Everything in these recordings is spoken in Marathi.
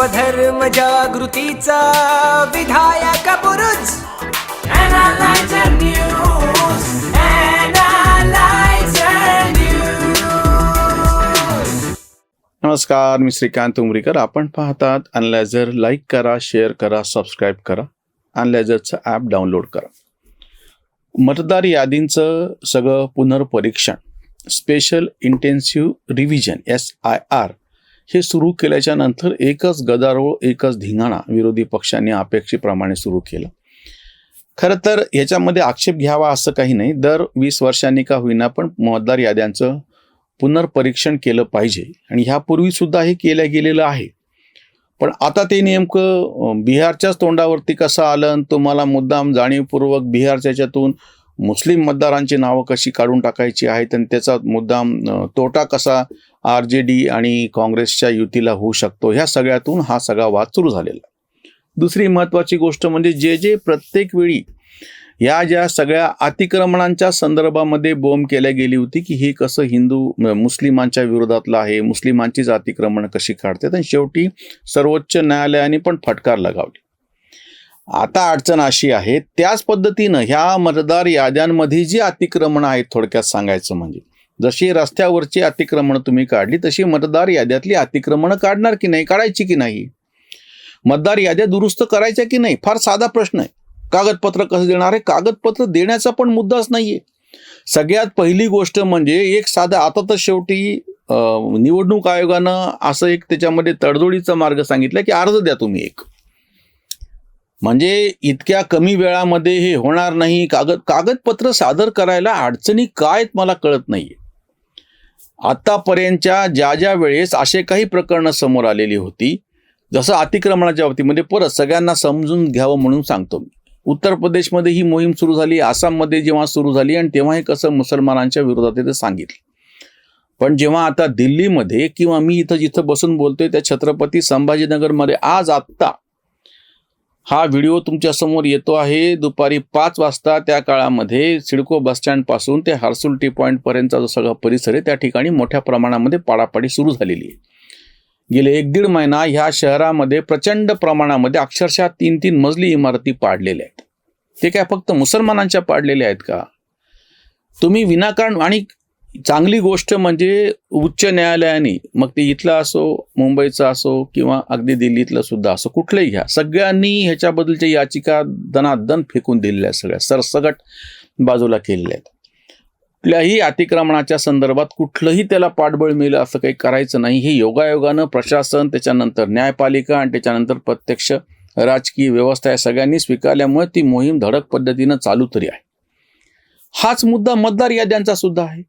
स्वधर्म जागृतीचा विधायक News. नमस्कार मी श्रीकांत उमरीकर. आपण पाहतात अनलायझर लाईक करा शेअर करा सबस्क्राईब करा. अनलायझरचं ॲप डाउनलोड करा. मतदार यादींचं सगळं पुनर्परीक्षण. Special intensive revision S I R हे सुरू केल्याच्यानंतर एकच गदारोळ एकच धिंगाणा विरोधी पक्षांनी अपेक्षेप्रमाणे सुरू केला. खरं तर याच्यामध्ये आक्षेप घ्यावा असं काही नाही. दर वीस वर्षांनी का होईना पण मतदार याद्यांचं पुनर्परीक्षण केलं पाहिजे. आणि ह्यापूर्वी सुद्धा हे केलं गेलेलं आहे. पण आता ते नेमकं बिहारच्याच तोंडावरती कसं आलं आणि तुम्हाला मुद्दाम जाणीवपूर्वक बिहारच्या याच्यातून मुस्लिम मतदारांची नावं कशी काढून टाकायची आहेत आणि त्याचा मुद्दाम तोटा कसा आर जे डी आणि काँग्रेसच्या युतीला होऊ शकतो. ह्या सगळ्यातून हा सगळा वाद सुरू झालेला दुसरी महत्त्वाची गोष्ट म्हणजे जे जे प्रत्येक वेळी या ज्या सगळ्या अतिक्रमणांच्या संदर्भामध्ये बोंब केल्या गेली होती की हे कसं हिंदू मुस्लिमांच्या विरोधातलं आहे मुस्लिमांचीच अतिक्रमण कशी काढते आणि शेवटी सर्वोच्च न्यायालयाने पण फटकार लगावली. आता अडचण अशी आहे त्याच पद्धतीनं ह्या मतदार याद्यांमध्ये जी अतिक्रमण आहेत थोडक्यात सांगायचं म्हणजे जशी रस्त्यावरची अतिक्रमणं तुम्ही काढली तशी मतदार याद्यातली अतिक्रमणं काढणार की नाही काढायची की नाही? मतदार याद्या दुरुस्त करायच्या की नाही? फार साधा प्रश्न आहे. कागदपत्र कसं देणार आहे? कागदपत्र देण्याचा पण मुद्दाच नाहीये. सगळ्यात पहिली गोष्ट म्हणजे एक साधा आता तर शेवटी निवडणूक आयोगानं असं एक त्याच्यामध्ये तडजोडीचा मार्ग सांगितला की अर्ज द्या तुम्ही एक. म्हणजे इतक्या कमी वेळामध्ये हे होणार नाही. कागद कागदपत्र सादर करायला अडचणी काय मला कळत नाहीये. आतापर्यंतच्या ज्या ज्या वेळेस असे काही प्रकरणं समोर आलेली होती जसं अतिक्रमणाच्या बाबतीमध्ये परत सगळ्यांना समजून घ्यावं म्हणून सांगतो मी. उत्तर प्रदेशमध्ये ही मोहीम सुरू झाली आसाममध्ये जेव्हा सुरू झाली आणि तेव्हा हे कसं मुसलमानांच्या विरोधात ते सांगितलं. पण जेव्हा आता दिल्लीमध्ये किंवा मी इथं जिथं बसून बोलतोय त्या छत्रपती संभाजीनगरमध्ये आज आत्ता हा व्हिडिओ तुमच्यासमोर येतो आहे. दुपारी पाच वाजता त्या काळामध्ये सिडको बसस्टँडपासून ते हर्सुल टी पॉईंटपर्यंतचा जो सगळा परिसर आहे त्या ठिकाणी मोठ्या प्रमाणामध्ये पाडापाडी सुरू झालेली आहे. गेले एक दीड महिना ह्या शहरामध्ये प्रचंड प्रमाणामध्ये अक्षरशः तीन तीन मजली इमारती पाडलेल्या आहेत. ते काय फक्त मुसलमानांच्या पाडलेल्या आहेत का? तुम्ही विनाकारण आणि चांगली गोष्ट म्हणजे उच्च न्यायालयाने मग ते इथलं असो मुंबईचं असो किंवा अगदी दिल्लीतलं सुद्धा असो कुठलंही घ्या. सगळ्यांनी ह्याच्याबद्दलच्या याचिका दनादन फेकून दिलेल्या आहेत सगळ्या सरसगट बाजूला केलेल्या आहेत. कुठल्याही अतिक्रमणाच्या संदर्भात कुठलंही त्याला पाठबळ मिळेल असं काही करायचं नाही. हे योगायोगानं प्रशासन त्याच्यानंतर न्यायपालिका आणि त्याच्यानंतर प्रत्यक्ष राजकीय व्यवस्था या सगळ्यांनी स्वीकारल्यामुळे ती मोहीम धडक पद्धतीनं चालू तरी आहे. हाच मुद्दा मतदार याद्यांचा सुद्धा आहे.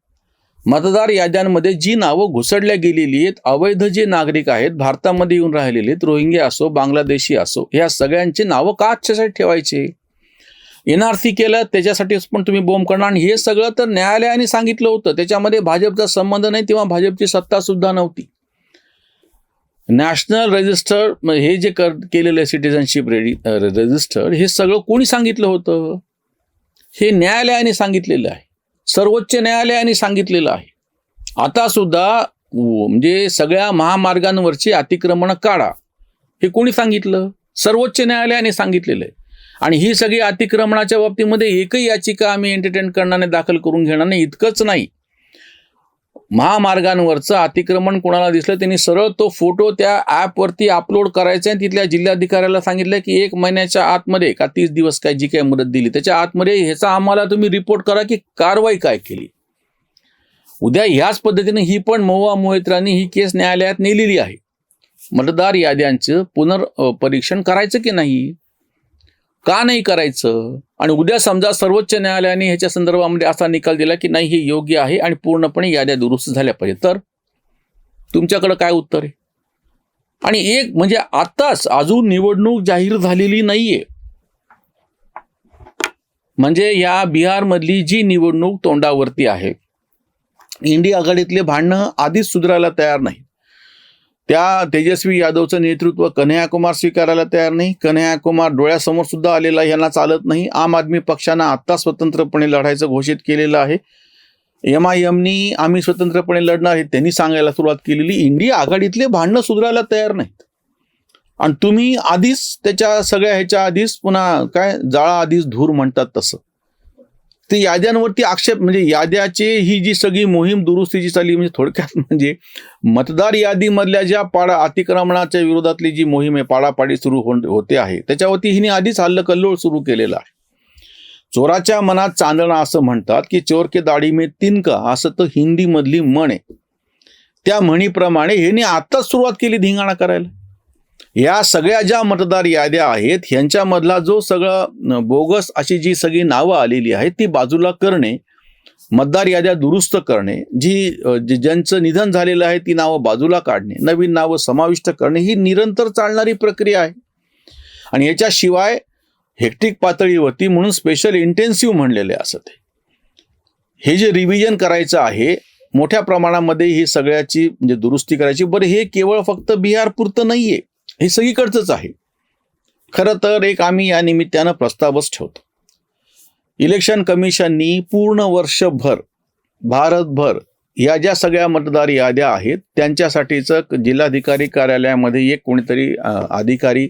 मतदार याद्यांमध्ये जी नावं घुसडल्या गेलेली आहेत अवैध जे नागरिक आहेत भारतामध्ये येऊन राहिलेले आहेत रोहिंग्या असो बांगलादेशी असो ह्या सगळ्यांची नावं का आजच्यासाठी ठेवायचे? एन आर सी केलं त्याच्यासाठीच पण तुम्ही बोंब करणार. आणि हे सगळं तर न्यायालयाने सांगितलं होतं. त्याच्यामध्ये भाजपचा संबंध नाही तेव्हा भाजपची सत्ता सुद्धा नव्हती. नॅशनल रजिस्टर हे जे कर केलेलं आहे सिटिझनशिप रेडी रजिस्टर हे सगळं कोणी सांगितलं होतं? हे न्यायालयाने सांगितलेलं आहे. सर्वोच्च न्यायालयाने सांगितलेलं आहे. आता सुद्धा म्हणजे सगळ्या महामार्गांवरची अतिक्रमण काढा. हे कोणी सांगितलं? सर्वोच्च न्यायालयाने सांगितलेलं आहे. आणि ही सगळी अतिक्रमणाच्या बाबतीमध्ये एकही याचिका आम्ही एंटरटेन करण्याने दाखल करून घेणार नाही इतकंच नाही. महामार्गांवरचं अतिक्रमण कोणाला दिसलं? त्यांनी सरळ तो फोटो त्या ॲपवरती अपलोड करायचा आहे तिथल्या जिल्हाधिकाऱ्याला सांगितलं की एक महिन्याच्या आतमध्ये का तीस दिवस काय जी काय मुदत दिली. त्याच्या आतमध्ये ह्याचा आम्हाला तुम्ही रिपोर्ट करा की कारवाई काय केली. उद्या ह्याच पद्धतीने ही पण महुआ मोहित्रांनी ही केस न्यायालयात नेलेली आहे. मतदार याद्यांचं पुनर्परीक्षण करायचं की नाही? का नाही करायचं? आणि उद्या समजा सर्वोच्च न्यायालयाने ह्याच्या संदर्भामध्ये असा निकाल दिला की नाही हे योग्य आहे आणि पूर्णपणे याद्या दुरुस्त झाल्या पाहिजे तर तुमच्याकडं काय उत्तर आहे? आणि एक म्हणजे आताच अजून निवडणूक जाहीर झालेली नाहीये. म्हणजे या बिहारमधली जी निवडणूक तोंडावरती आहे इंडिया आघाडीतले भांडणं आधीच सुधारायला तयार नाही त्या तेजस्वी यादवचं नेतृत्व कन्हैयाकुमार स्वीकारायला तयार नाही. कन्हैयाकुमार डोळ्यासमोर सुद्धा आलेला यांना चालत नाही. आम आदमी पक्षानं आत्ता स्वतंत्रपणे लढायचं घोषित केलेलं आहे. एम आय एमनी आम्ही स्वतंत्रपणे लढणार हे त्यांनी सांगायला सुरुवात केलेली. इंडिया आघाडीतले भांडणं सुधारायला तयार नाहीत. आणि तुम्ही आधीच त्याच्या सगळ्या ह्याच्या आधीच पुन्हा काय जाळा आधीच धूर म्हणतात तसं. ते याद्यांवरती आक्षेप म्हणजे याद्याचे ही जी सगळी मोहीम दुरुस्तीची चालली म्हणजे थोडक्यात म्हणजे मतदार यादीमधल्या ज्या पाडा अतिक्रमणाच्या विरोधातली जी मोहीम आहे पाडापाडी सुरू हो- होते आहे त्याच्यावरती हिने आधीच हल्लकल्लोळ सुरू केलेला आहे. चोराच्या मनात चांदणा असं म्हणतात की चोर के दाढी मे तिनका असं तर हिंदीमधली म्हण आहे. त्या म्हणीप्रमाणे हिने आत्ताच सुरुवात केली धिंगाणा करायला. या सगळ्या ज्या मतदार याद्या आहेत ह्यांच्यामधला जो सगळं बोगस अशी जी सगळी नावं आलेली आहेत ती बाजूला करणे मतदार याद्या दुरुस्त करणे जी ज्यांचं निधन झालेलं आहे ती नावं बाजूला काढणे नवीन नावं समाविष्ट करणे ही निरंतर चालणारी प्रक्रिया आहे. आणि याच्याशिवाय हेक्टिक पातळीवरती म्हणून स्पेशल इंटेन्सिव्ह म्हणलेले असं ते हे जे रिव्हिजन करायचं आहे मोठ्या प्रमाणामध्ये ही सगळ्याची म्हणजे दुरुस्ती करायची बरं हे केवळ फक्त बिहार पुरतं नाहीये. हे सगळीकडचंच आहे. खरं तर एक आम्ही या निमित्तानं प्रस्तावच ठेवतो. इलेक्शन कमिशननी पूर्ण वर्षभर भारतभर या ज्या सगळ्या मतदार याद्या आहेत त्यांच्यासाठीचं जिल्हाधिकारी कार्यालयामध्ये एक कोणीतरी अधिकारी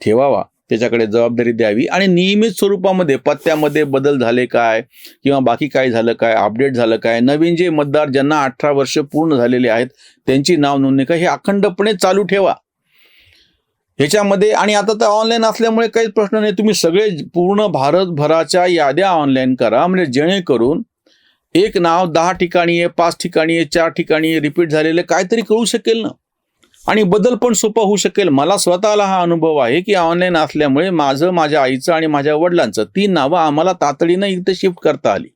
ठेवावा त्याच्याकडे जबाबदारी द्यावी आणि नियमित स्वरूपामध्ये पत्त्यामध्ये बदल झाले काय किंवा बाकी काय झालं काय अपडेट झालं काय नवीन जे मतदार ज्यांना अठरा वर्ष पूर्ण झालेले आहेत त्यांची नाव नोंदणी काय हे अखंडपणे चालू ठेवा. ह्याच्यामध्ये आणि आता तर ऑनलाईन असल्यामुळे काहीच प्रश्न नाही. तुम्ही सगळे पूर्ण भारतभराच्या याद्या ऑनलाईन करा. म्हणजे जेणेकरून एक नाव दहा ठिकाणी आहे पाच ठिकाणी आहे चार ठिकाणी आहे रिपीट झालेलं काहीतरी कळू शकेल ना? आणि बदल पण सोपा होऊ शकेल. मला स्वतःला हा अनुभव आहे की ऑनलाईन असल्यामुळे माझं माझ्या आईचं आणि माझ्या वडिलांचं तीन नावं आम्हाला तातडीनं इथं शिफ्ट करता आली.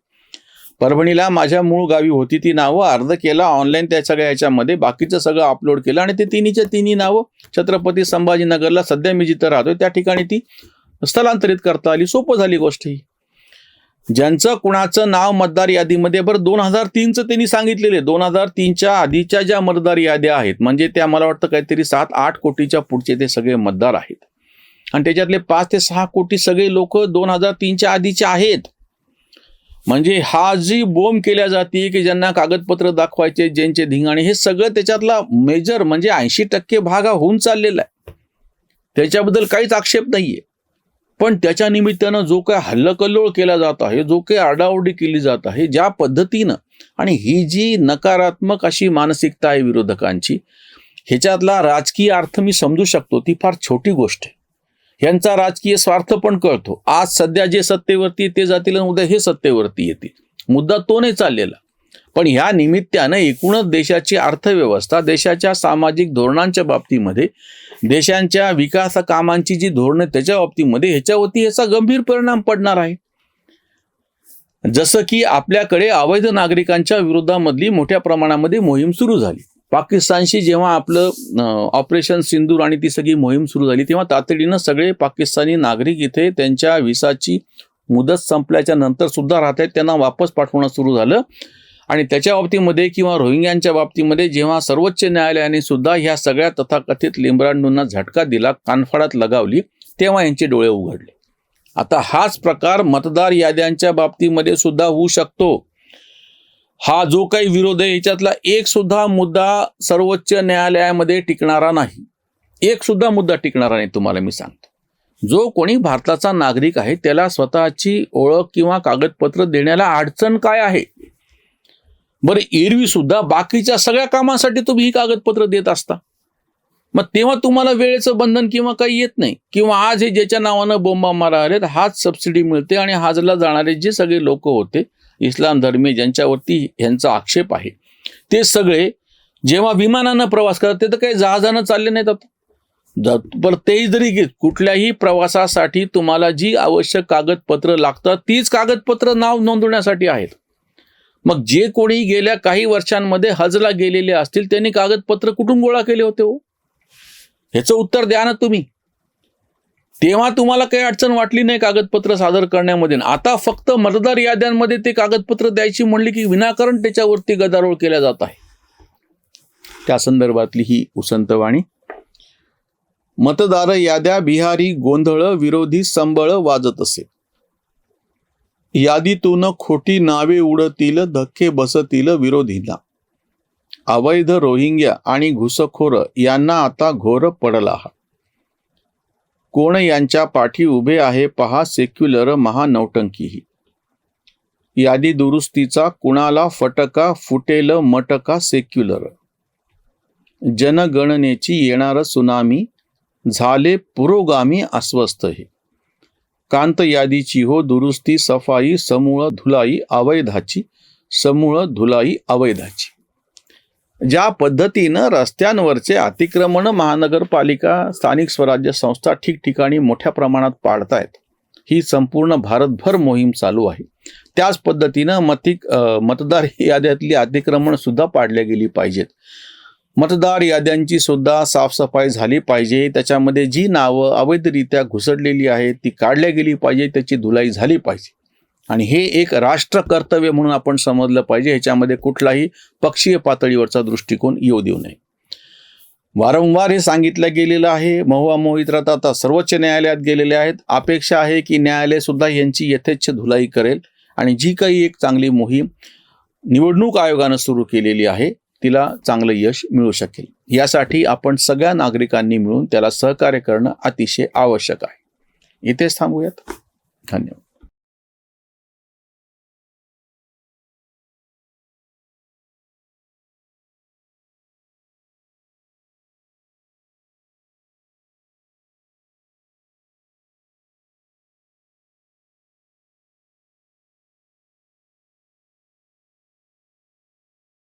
परभणीला माझ्या मूळ गावी होती ती नावं. अर्ध केला ऑनलाईन त्या सगळ्या याच्यामध्ये. बाकीचं सगळं अपलोड केलं. आणि ते तिन्हीच्या तिन्ही नावं छत्रपती संभाजीनगरला सध्या मी जिथं राहतोय त्या ठिकाणी ती स्थलांतरित करता आली. सोपं झाली गोष्ट ही. ज्यांचं कुणाचं नाव मतदार यादीमध्ये बरं दोन हजार तीनचं त्यांनी सांगितलेले दोन हजार तीनच्या आधीच्या ज्या मतदार याद्या आहेत म्हणजे त्या मला वाटतं काहीतरी सात आठ कोटीच्या पुढचे ते सगळे मतदार आहेत. आणि त्याच्यातले पाच ते सहा कोटी सगळे लोक दोन हजार तीनच्या आधीचे आहेत. म्हणजे हा जी बोंब केल्या जाते की ज्यांना कागदपत्र दाखवायचे ज्यांचे धिंगाणे हे सगळं त्याच्यातला मेजर म्हणजे ऐंशी टक्के भाग हा होऊन चाललेला आहे. त्याच्याबद्दल काहीच आक्षेप नाहीये. पण त्याच्या निमित्तानं जो काय हल्लकल्लोळ केला जात आहे जो काही आरडाओरडी केली जात आहे ज्या पद्धतीनं आणि ही जी नकारात्मक अशी मानसिकता आहे विरोधकांची ह्याच्यातला राजकीय अर्थ मी समजू शकतो ती फार छोटी गोष्ट आहे. यांचा राजकीय स्वार्थ पण कळतो. आज सध्या जे सत्तेवरती ते जातील आणि उद्या हे सत्तेवरती येतील. मुद्दा तो नाही चाललेला. पण ह्या निमित्तानं एकूणच देशाची अर्थव्यवस्था देशाच्या सामाजिक धोरणांच्या बाबतीमध्ये देशांच्या विकास कामांची जी धोरणं त्याच्या बाबतीमध्ये ह्याच्यावरती याचा गंभीर परिणाम पडणार आहे. जसं की आपल्याकडे अवैध नागरिकांच्या विरोधामधली मोठ्या प्रमाणामध्ये मोहीम सुरू झाली. पाकिस्तानशी जेव्हा आपलं ऑपरेशन सिंदूर आणि ती सगळी मोहीम सुरू झाली तेव्हा तातडीनं सगळे पाकिस्तानी नागरिक इथे त्यांच्या विसाची मुदत संपल्याच्या नंतर सुद्धा राहत आहेत त्यांना वापस पाठवणं सुरू झालं. आणि त्याच्या बाबतीमध्ये किंवा रोहिंग्यांच्या बाबतीमध्ये जेव्हा सर्वोच्च न्यायालयाने सुद्धा ह्या सगळ्या तथाकथित लिंबरांडूंना झटका दिला कानफाडात लगावली तेव्हा यांचे डोळे उघडले. आता हाच प्रकार मतदार याद्यांच्या बाबतीमध्ये सुद्धा होऊ शकतो. हा जो काही विरोध आहे याच्यातला एक सुद्धा मुद्दा सर्वोच्च न्यायालयामध्ये टिकणारा नाही. एक सुद्धा मुद्दा टिकणारा नाही तुम्हाला मी सांगतो. जो कोणी भारताचा नागरिक आहे त्याला स्वतःची ओळख किंवा कागदपत्र देण्याला अडचण काय आहे? बरं एरवी सुद्धा बाकीच्या सगळ्या कामासाठी तुम्ही ही कागदपत्र देत असता. मग तेव्हा तुम्हाला वेळेचं बंधन किंवा काही येत नाही. किंवा आज हे ज्याच्या नावानं बोंबा मारा आलेत हाच सबसिडी मिळते आणि हाजला जाणारे जे सगळे लोक होते इस्लाम धर्मीय ज्यांच्यावरती ह्यांचा आक्षेप आहे. ते सगळे जेव्हा विमानानं प्रवास करतात ते तर काही जहाजानं चालले नाहीत आता. पर तेही जरी घेत कुठल्याही प्रवासासाठी तुम्हाला जी आवश्यक कागदपत्र लागतात तीच कागदपत्र नाव नोंदवण्यासाठी आहेत. मग जे कोणी गेल्या काही वर्षांमध्ये हजला गेलेले असतील त्यांनी कागदपत्र कुठून गोळा केले होते हो? ह्याचं उत्तर द्या ना तुम्ही. तेव्हा तुम्हाला काही अडचण वाटली नाही कागदपत्र सादर करण्यामध्ये. आता फक्त मतदार याद्यांमध्ये ते कागदपत्र द्यायची म्हणली की विनाकारण त्याच्यावरती गदारोळ केला जात आहे. त्या संदर्भातली ही उसंतवाणी मतदार याद्या बिहारी गोंधळ विरोधी संबळ वाजत असे. यादीतून खोटी नावे उडतील धक्के बसतील विरोधीला अवैध रोहिंग्या आणि घुसखोर यांना आता घोर पडला हा कोण यांच्या पाठी उभे आहे पहा सेक्युलर महानौटंकी ही यादी दुरुस्तीचा कुणाला फटका फुटेल मटका सेक्युलर जनगणनेची येणार सुनामी झाले पुरोगामी अस्वस्थ हे. कांत यादीची हो दुरुस्ती सफाई समूळ धुलाई अवैधाची समूळ धुलाई अवैधाची. ज्या पद्धतीनं रस्त्यांवरचे अतिक्रमण महानगरपालिका स्थानिक स्वराज्य संस्था ठिकठिकाणी मोठ्या प्रमाणात पाडतायत. ही संपूर्ण भारतभर मोहीम चालू आहे. त्याच पद्धतीनं मतिक मतदार याद्यातली अतिक्रमण सुद्धा पाडल्या गेली पाहिजेत. मतदार याद्यांची सुद्धा साफसफाई झाली पाहिजे. त्याच्यामध्ये जी नावं अवैधरित्या घुसडलेली आहेत ती काढल्या गेली पाहिजे त्याची धुलाई झाली पाहिजे. आणि हे एक राष्ट्र कर्तव्य म्हणून आपण समजलं पाहिजे. ह्याच्यामध्ये कुठलाही पक्षीय पातळीवरचा दृष्टिकोन येऊ देऊ नये. वारंवार हे सांगितलं गेलेलं आहे. महुआ मोहित्रात आता सर्वोच्च न्यायालयात गेलेले आहेत. अपेक्षा आहे की न्यायालय सुद्धा यांची यथेच्छ धुलाई करेल आणि जी काही एक चांगली मोहीम निवडणूक आयोगानं सुरू केलेली आहे तिला चांगलं यश मिळू शकेल. यासाठी आपण सगळ्या नागरिकांनी मिळून त्याला सहकार्य करणं अतिशय आवश्यक आहे. इथेच थांबूयात. धन्यवाद.